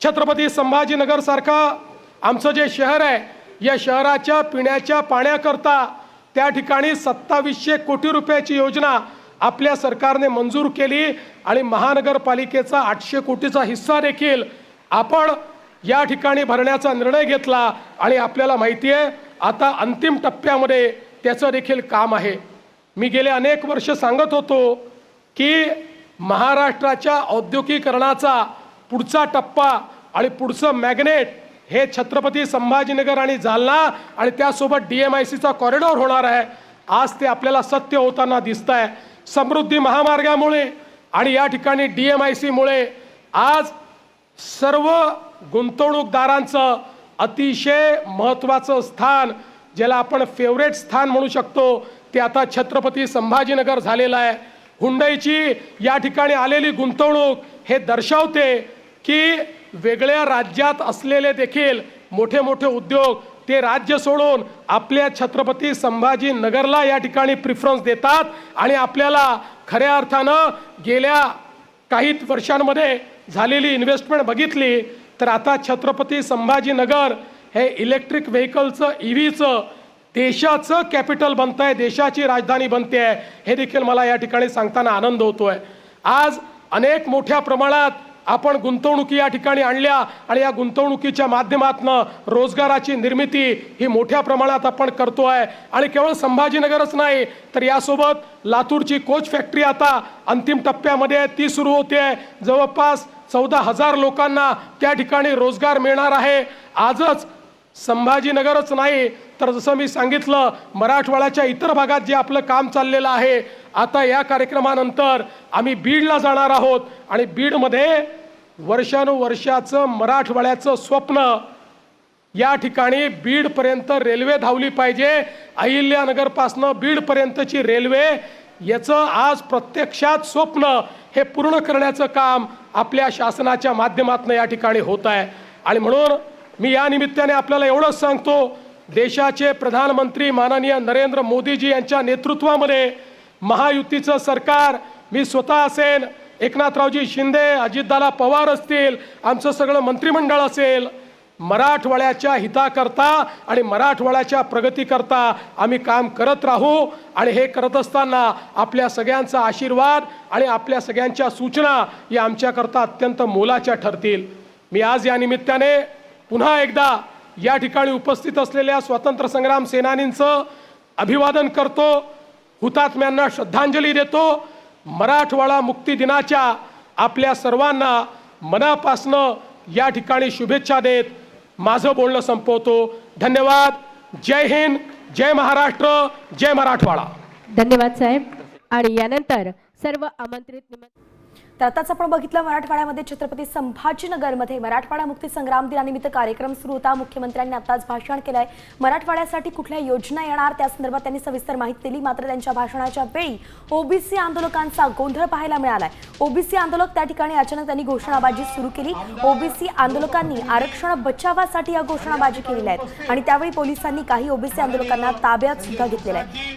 छत्रपती संभाजीनगरसारखं आमचं जे शहर आहे या शहराच्या पिण्याच्या पाण्याकरता त्या ठिकाणी सत्तावीसशे कोटी रुपयाची योजना आपल्या सरकारने मंजूर केली आणि महानगरपालिकेचा आठशे कोटीचा हिस्सा देखील आपण या ठिकाणी भरण्याचा निर्णय घेतला आणि आपल्याला माहिती आहे आता अंतिम टप्प्यामध्ये त्याचं देखील काम आहे. मी गेले अनेक वर्ष सांगत होतो की महाराष्ट्राच्या औद्योगिकरणाचा पुढचा टप्पा आणि पुढचं मॅग्नेट हे छत्रपती संभाजीनगर आणि जालना आणि त्यासोबत डी एम आय सीचा कॉरिडॉर होणार आहे. आज ते आपल्याला सत्य होताना दिसत आहे समृद्धी महामार्गामुळे आणि या ठिकाणी डी एम आय सीमुळे आज सर्व गुंतवणूकदारांचं अतिशय महत्त्वाचं स्थान ज्याला आपण फेवरेट स्थान म्हणू शकतो ते आता छत्रपती संभाजीनगर झालेलं आहे. हुंडईची या ठिकाणी आलेली गुंतवणूक हे दर्शवते. की वेगळ्या राज्यात असलेले देखील मोठे मोठे उद्योग ते राज्य सोडून आपल्या छत्रपती संभाजीनगरला या ठिकाणी प्रिफरन्स देतात आणि आपल्याला खऱ्या अर्थानं गेल्या काही वर्षांमध्ये झालेली इन्व्हेस्टमेंट बघितली तर आता छत्रपती संभाजीनगर हे इलेक्ट्रिक व्हेकलचं ई व्हीचं देशाचं कॅपिटल बनत आहे देशाची राजधानी बनते आहे हे देखील मला या ठिकाणी सांगताना आनंद होतो आहे आज अनेक मोठ्या प्रमाणात आपण गुंतवणुकी या ठिकाणी आणल्या आणि या गुंतवणुकीच्या माध्यमातनं रोजगाराची निर्मिती ही मोठ्या प्रमाणात आपण करतो आहे. आणि केवळ संभाजीनगरच नाही तर यासोबत लातूरची कोच फॅक्टरी आता अंतिम टप्प्यामध्ये आहे ती सुरू होते. आहे जवळपास चौदा हजार लोकांना त्या ठिकाणी रोजगार मिळणार आहे. आजच संभाजीनगरच नाही तर जसं मी सांगितलं मराठवाड्याच्या इतर भागात जे आपलं काम चाललेलं आहे आता या कार्यक्रमानंतर आम्ही बीडला जाणार आहोत आणि बीडमध्ये वर्षानुवर्षाचं मराठवाड्याचं स्वप्न या ठिकाणी बीडपर्यंत रेल्वे धावली पाहिजे. अहिल्यानगरपासनं बीडपर्यंतची रेल्वे याचं आज प्रत्यक्षात स्वप्न हे पूर्ण करण्याचं काम आपल्या शासनाच्या माध्यमातून या ठिकाणी होत आहे. आणि म्हणून मी या निमित्ताने आपल्याला एवढंच सांगतो देशाचे प्रधानमंत्री माननीय नरेंद्र मोदीजी यांच्या नेतृत्वामध्ये महायुतीचं सरकार मी स्वतः असेल एकनाथरावजी शिंदे अजितदादा पवार असतील आमचं सगळं मंत्रिमंडळ असेल मराठवाड्याच्या हिताकरता आणि मराठवाड्याच्या प्रगतीकरता आम्ही काम करत राहू आणि हे करत असताना आपल्या सगळ्यांचा आशीर्वाद आणि आपल्या सगळ्यांच्या सूचना या आमच्याकरता अत्यंत मोलाच्या ठरतील. मी आज या निमित्ताने पुन्हा एकदा या ठिकाणी उपस्थित असलेल्या स्वातंत्र्य संग्राम सेनानींचं अभिवादन करतो हुतात्म्यांना श्रद्धांजली देतो. मराठवाडा मुक्ती दिनाच्या आपल्या सर्वांना मनापासनं या ठिकाणी शुभेच्छा देत माझं बोलणं संपवतो. धन्यवाद. जय हिंद जय महाराष्ट्र जय मराठवाडा. धन्यवाद साहेब. आणि यानंतर सर्व आमंत्रित निमंत्रित तर आताच आपण बघितलं मराठवाड्यामध्ये छत्रपती संभाजीनगरमध्ये मराठवाडा मुक्ती संग्राम दिनानिमित्त कार्यक्रम सुरू होता. मुख्यमंत्र्यांनी आताच भाषण केलंय. मराठवाड्यासाठी कुठल्या योजना येणार? त्या संदर्भात त्यांनी सविस्तर माहिती दिली. मात्र त्यांच्या भाषणाच्या वेळी ओबीसी आंदोलकांचा गोंधळ पाहायला मिळालाय. ओबीसी आंदोलक त्या ठिकाणी अचानक त्यांनी घोषणाबाजी सुरू केली. ओबीसी आंदोलकांनी आरक्षण बचावासाठी या घोषणाबाजी केलेल्या आहेत. आणि त्यावेळी पोलिसांनी काही ओबीसी आंदोलकांना ताब्यात सुद्धा घेतलेलं आहे.